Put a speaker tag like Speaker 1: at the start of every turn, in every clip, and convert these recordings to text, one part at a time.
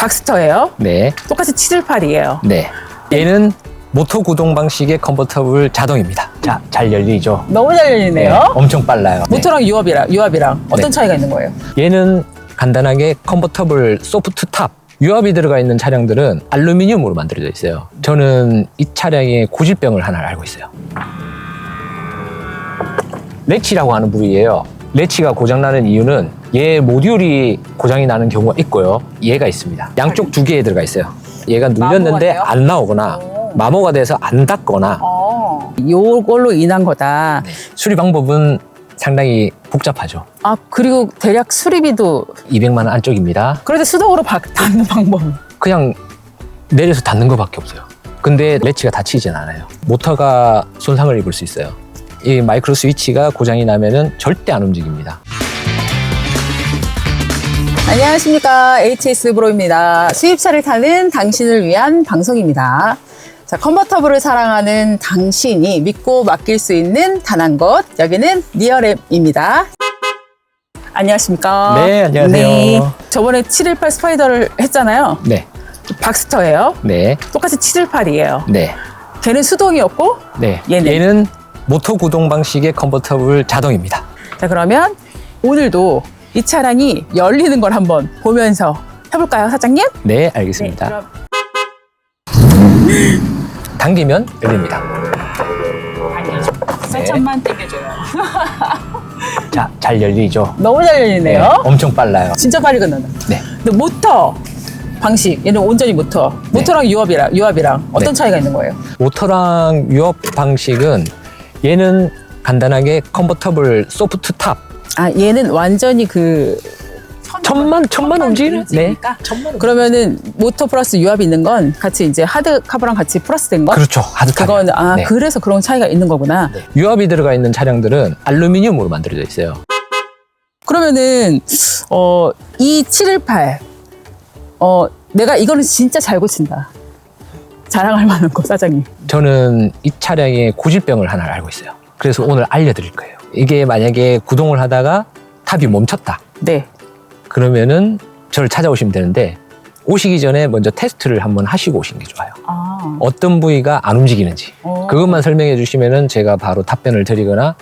Speaker 1: 박스터예요.
Speaker 2: 네,
Speaker 1: 똑같이 718이에요.
Speaker 2: 네. 얘는 모터 구동 방식의 컨버터블 자동입니다. 자, 잘 열리죠?
Speaker 1: 너무 잘 열리네요.
Speaker 2: 엄청 빨라요. 네.
Speaker 1: 모터랑 유압이랑 유압이랑 어떤
Speaker 2: 네.
Speaker 1: 차이가 있는 거예요?
Speaker 2: 얘는 간단하게 컨버터블 소프트 탑 유압이 들어가 있는 차량들은 알루미늄으로 만들어져 있어요. 저는 이 차량의 고질병을 하나 알고 있어요. 레치라고 하는 부위예요. 레치가 고장나는 이유는 얘 모듈이 고장이 나는 경우가 있고요. 얘가 있습니다. 양쪽 두 개에 들어가 있어요. 얘가 눌렸는데
Speaker 1: 돼요?
Speaker 2: 안 나오거나
Speaker 1: 오.
Speaker 2: 마모가 돼서 안 닿거나
Speaker 1: 어, 요걸로 인한 거다.
Speaker 2: 수리 방법은 상당히 복잡하죠.
Speaker 1: 아 그리고 대략 수리비도
Speaker 2: 200만 원 안쪽입니다.
Speaker 1: 그래도 수동으로 바, 닫는 방법은
Speaker 2: 그냥 내려서 닫는 것밖에 없어요. 근데 레치가 다치진 않아요. 모터가 손상을 입을 수 있어요. 이 마이크로 스위치가 고장이 나면은 절대 안 움직입니다.
Speaker 1: 안녕하십니까 HS 브로입니다. 수입차를 타는 당신을 위한 방송입니다. 자, 컨버터블을 사랑하는 당신이 믿고 맡길 수 있는 단 한 곳 여기는 리얼앱입니다. 안녕하십니까?
Speaker 2: 네, 안녕하세요.
Speaker 1: 저번에 718 스파이더를 했잖아요.
Speaker 2: 네,
Speaker 1: 박스터예요.
Speaker 2: 네,
Speaker 1: 똑같이 718이에요.
Speaker 2: 네,
Speaker 1: 걔는 수동이었고
Speaker 2: 네.
Speaker 1: 얘는?
Speaker 2: 얘는 모터 구동 방식의 컨버터블 자동입니다.
Speaker 1: 자 그러면 오늘도 이 차량이 열리는 걸 한번 보면서 해볼까요, 사장님?
Speaker 2: 네, 알겠습니다.
Speaker 1: 그럼
Speaker 2: 당기면 열립니다.
Speaker 1: 살짝만 당겨줘요.
Speaker 2: 자, 잘 열리죠?
Speaker 1: 너무 잘 열리네요.
Speaker 2: 엄청 빨라요.
Speaker 1: 진짜 빨리 끝나네.
Speaker 2: 네.
Speaker 1: 근데 모터 방식 얘는 온전히 모터. 모터랑 유압이랑 유압이랑 어떤
Speaker 2: 네.
Speaker 1: 차이가 있는 거예요?
Speaker 2: 모터랑 유압 방식은 얘는 간단하게 컨버터블 소프트 탑
Speaker 1: 아 얘는 완전히 그
Speaker 2: 천만 천만 움직이는 네
Speaker 1: 움직이니까?
Speaker 2: 천만
Speaker 1: 그러면은 모터 플러스 유압이 있는 건 같이 이제 하드 카브랑 같이 플러스 된 거.
Speaker 2: 그렇죠 하드탑
Speaker 1: 그건 아 그래서 그런 차이가 있는 거구나.
Speaker 2: 유압이 들어가 있는 차량들은 알루미늄으로 만들어져 있어요
Speaker 1: 그러면은 어, 이 718, 어, 내가 이거는 진짜 잘 고친다. 자랑할 만한 거 사장님.
Speaker 2: 저는 이 차량의 고질병을 하나 알고 있어요 그래서 오늘 알려드릴 거예요 이게 만약에 구동을 하다가 탑이 멈췄다
Speaker 1: 네.
Speaker 2: 그러면은 저를 찾아오시면 되는데 오시기 전에 먼저 테스트를 한번 하시고 오시는 게 좋아요
Speaker 1: 아.
Speaker 2: 어떤 부위가 안 움직이는지
Speaker 1: 어.
Speaker 2: 그것만 설명해 주시면은 제가 바로 답변을 드리거나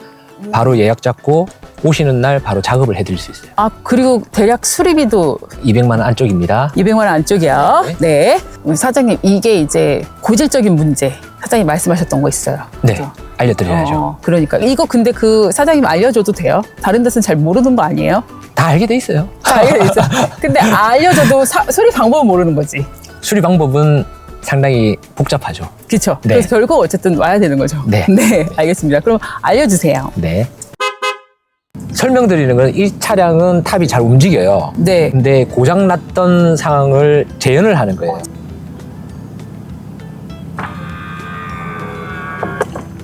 Speaker 2: 바로 예약 잡고 오시는 날 바로 작업을 해드릴 수 있어요.
Speaker 1: 아 그리고 대략 수리비도
Speaker 2: 200만 원 안쪽입니다.
Speaker 1: 200만 원 안쪽이요. 네. 우리 사장님 이게 이제 고질적인 문제. 사장님 말씀하셨던 거 있어요.
Speaker 2: 네,
Speaker 1: 그죠?
Speaker 2: 알려드려야죠.
Speaker 1: 어, 그러니까 이거 근데 그 사장님 알려줘도 돼요? 다른 데서는 잘 모르는 거 아니에요?
Speaker 2: 다 알게 돼 있어요.
Speaker 1: 다 알게 돼 있어. 근데 알려줘도 사- 수리 방법은 모르는 거지.
Speaker 2: 수리 방법은 상당히 복잡하죠.
Speaker 1: 그렇죠.
Speaker 2: 네.
Speaker 1: 그래서 결국 어쨌든 와야 되는 거죠.
Speaker 2: 네.
Speaker 1: 알겠습니다. 그럼 알려주세요.
Speaker 2: 네. 설명드리는 건 이 차량은 탑이 잘 움직여요.
Speaker 1: 네.
Speaker 2: 근데 고장 났던 상황을 재현을 하는 거예요.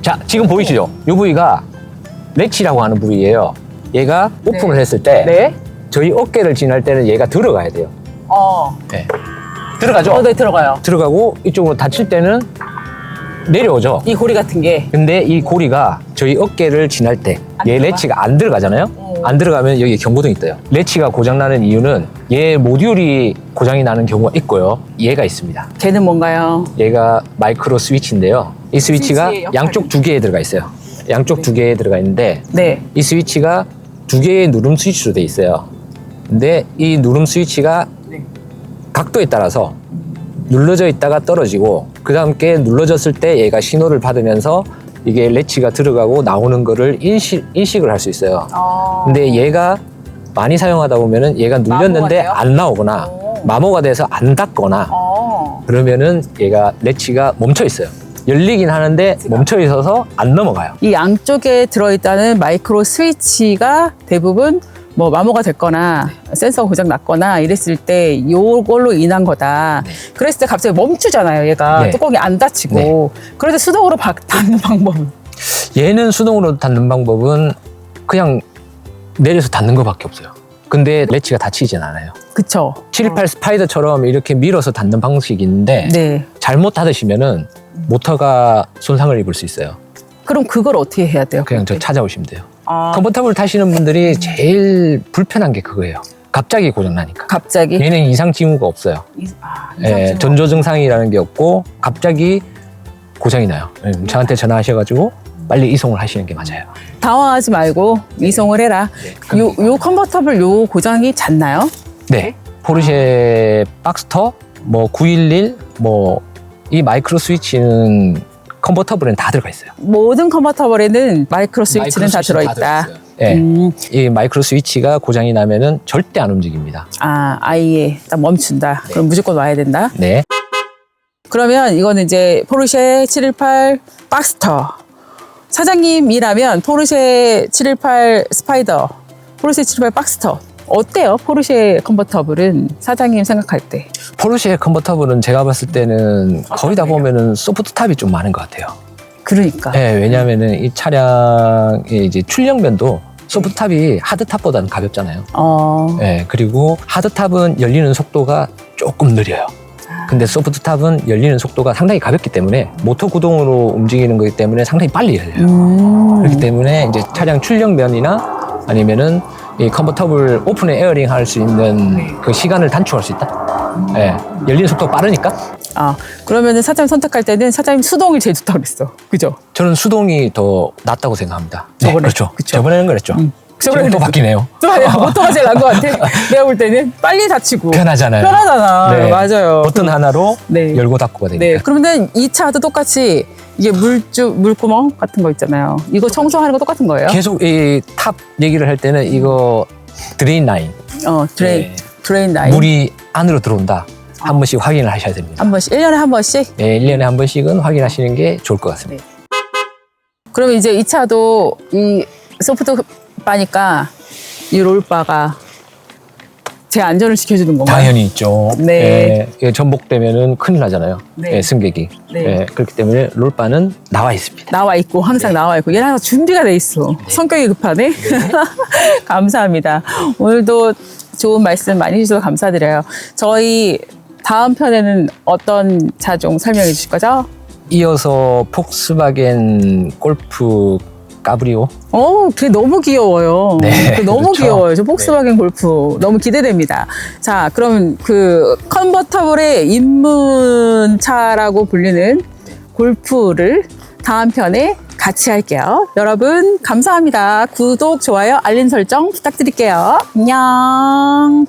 Speaker 2: 자, 지금 보이시죠? 이 부위가 레치라고 하는 부위예요. 얘가 오픈을
Speaker 1: 네.
Speaker 2: 했을 때
Speaker 1: 네.
Speaker 2: 저희 어깨를 지날 때는 얘가 들어가야 돼요.
Speaker 1: 어.
Speaker 2: 네. 들어가죠?
Speaker 1: 어, 네 들어가요.
Speaker 2: 들어가고 이쪽으로 닫힐 때는 내려오죠.
Speaker 1: 이 고리 같은 게.
Speaker 2: 근데 이 고리가 저희 어깨를 지날 때안얘
Speaker 1: 들어가?
Speaker 2: 레치가 안 들어가잖아요.
Speaker 1: 어.
Speaker 2: 안 들어가면 여기 경고등이 떠요. 레치가 고장 나는 이유는 얘 모듈이 고장이 나는 경우가 있고요. 얘가 있습니다.
Speaker 1: 걔는 뭔가요?
Speaker 2: 얘가 마이크로 스위치인데요. 이 스위치가
Speaker 1: 스위치의 역할이.
Speaker 2: 양쪽 두 개에 들어가 있어요. 양쪽 두 개에 들어가 있는데
Speaker 1: 네.
Speaker 2: 이 스위치가 두 개의 누름 스위치로 돼 있어요. 근데 이 누름 스위치가
Speaker 1: 네.
Speaker 2: 각도에 따라서 눌러져 있다가 떨어지고 그 함께 눌러졌을 때 얘가 신호를 받으면서 이게 레치가 들어가고 나오는 거를 인식, 인식을 할 수 있어요.
Speaker 1: 어.
Speaker 2: 근데 얘가 많이 사용하다 보면은 얘가 눌렸는데
Speaker 1: 돼요?
Speaker 2: 안 나오거나
Speaker 1: 오.
Speaker 2: 마모가 돼서 안 닿거나
Speaker 1: 어.
Speaker 2: 그러면은 얘가 레치가 멈춰 있어요. 열리긴 하는데 멈춰 있어서 안 넘어가요.
Speaker 1: 이 양쪽에 들어있다는 마이크로 스위치가 대부분 뭐 마모가 됐거나 센서가 고장 났거나 이랬을 때 요걸로 인한 거다. 그랬을 때 갑자기 멈추잖아요. 얘가
Speaker 2: 네.
Speaker 1: 뚜껑이 안 닫히고. 그래서 수동으로 바, 닫는 방법은.
Speaker 2: 얘는 수동으로 닫는 방법은 그냥 내려서 닫는 것밖에 없어요. 근데 레치가 다치진 않아요.
Speaker 1: 그쵸?
Speaker 2: 718 스파이더처럼 이렇게 밀어서 닫는 방식이 있는데
Speaker 1: 네.
Speaker 2: 잘못 닫으시면은 모터가 손상을 입을 수 있어요.
Speaker 1: 그럼 그걸 어떻게 해야 돼요?
Speaker 2: 그냥 저 찾아오시면 돼요.
Speaker 1: 아,
Speaker 2: 컨버터블 타시는 분들이 제일 불편한 게 그거예요. 갑자기 고장 나니까.
Speaker 1: 갑자기.
Speaker 2: 얘는 이상 징후가 없어요.
Speaker 1: 이- 아,
Speaker 2: 예,
Speaker 1: 이상증.
Speaker 2: 전조 증상이라는 게 없고 갑자기 고장이 나요. 예, 저한테 전화하셔가지고 빨리 이송을 하시는 게 맞아요.
Speaker 1: 당황하지 말고 이송을 해라. 요, 요 컨버터블 요 고장이 잦나요?
Speaker 2: 네. 포르쉐 박스터, 뭐 911, 뭐 이 마이크로 스위치는 컨버터블엔 다 들어가 있어요.
Speaker 1: 모든 컨버터블에는 마이크로 스위치는 다 들어있다.
Speaker 2: 예.
Speaker 1: 음,
Speaker 2: 이 마이크로 스위치가 고장이 나면은 절대 안 움직입니다.
Speaker 1: 아, 아예 딱 멈춘다.
Speaker 2: 네.
Speaker 1: 그럼 무조건 와야 된다.
Speaker 2: 네.
Speaker 1: 그러면 이거는 이제 포르쉐 718 박스터. 사장님이라면 포르쉐 718 스파이더, 포르쉐 718 박스터. 어때요? 포르쉐 컨버터블은 사장님 생각할 때.
Speaker 2: 포르쉐 컨버터블은 제가 봤을 때는 거의 다 보면은 소프트탑이 좀 많은 것 같아요.
Speaker 1: 그러니까.
Speaker 2: 네, 왜냐하면은 이 차량의 이제 출력면도 소프트탑이 하드탑보다는 가볍잖아요.
Speaker 1: 어,
Speaker 2: 네, 그리고 하드탑은 열리는 속도가 조금 느려요. 근데 소프트탑은 열리는 속도가 상당히 가볍기 때문에 모터 구동으로 움직이는 거기 때문에 상당히 빨리 열려요.
Speaker 1: 음.
Speaker 2: 그렇기 때문에 이제 차량 출력면이나 아니면은 이 컨버터블 오픈 에어링 할 수 있는 그 시간을 단축할 수 있다. 예, 열리는 속도가 빠르니까
Speaker 1: 아, 그러면은 사장님 선택할 때는 사장님 수동이 제일 좋다고 그랬어. 그죠?
Speaker 2: 저는 수동이 더 낫다고 생각합니다. 네,
Speaker 1: 저번에,
Speaker 2: 그렇죠.
Speaker 1: 그쵸.
Speaker 2: 저번에는 그랬죠.
Speaker 1: 저번에는
Speaker 2: 지금 또 바뀌네요.
Speaker 1: 또 아니야. 모터가 제일 나은 것 같아. 내가 볼 때는 빨리 닫히고.
Speaker 2: 편하잖아요.
Speaker 1: 편하잖아.
Speaker 2: 네.
Speaker 1: 맞아요.
Speaker 2: 버튼 하나로
Speaker 1: 네.
Speaker 2: 열고 닫고가 되니까.
Speaker 1: 네. 그러면 이 차도 똑같이 이게 물주, 물구멍 같은 거 있잖아요. 이거 청소하는 거 똑같은 거예요?
Speaker 2: 계속 이 탑 얘기를 할 때는 이거 드레인 라인
Speaker 1: 어, 드레인,
Speaker 2: 네.
Speaker 1: 드레인 라인.
Speaker 2: 물이 안으로 들어온다. 한 번씩 확인을 하셔야 됩니다.
Speaker 1: 한 번씩, 1년에 한 번씩?
Speaker 2: 네, 1년에 한 번씩은 확인하시는 게 좋을 것 같습니다.
Speaker 1: 그러면 이제 이 차도 이 소프트 바니까 이 롤바가 제 안전을 지켜주는 건가요?
Speaker 2: 당연히 있죠.
Speaker 1: 네.
Speaker 2: 예, 전복되면은 큰일 나잖아요.
Speaker 1: 네.
Speaker 2: 예, 승객이.
Speaker 1: 네.
Speaker 2: 예, 그렇기 때문에 롤바는 나와 있습니다.
Speaker 1: 나와 있고 항상 나와 있고 얘는 항상 준비가 돼 있어 성격이 급하네 감사합니다 오늘도 좋은 말씀 많이 해주셔서 감사드려요 저희 다음 편에는 어떤 차종 설명해 주실 거죠?
Speaker 2: 이어서 폭스바겐 골프 까브리오
Speaker 1: 어, 그게 너무 귀여워요.
Speaker 2: 네,
Speaker 1: 그게 너무
Speaker 2: 그렇죠.
Speaker 1: 귀여워요. 저 폭스바겐 골프 너무 기대됩니다. 자, 그럼 그 컨버터블의 입문차라고 불리는 골프를 다음 편에 같이 할게요. 여러분 감사합니다. 구독, 좋아요, 알림 설정 부탁드릴게요. 안녕.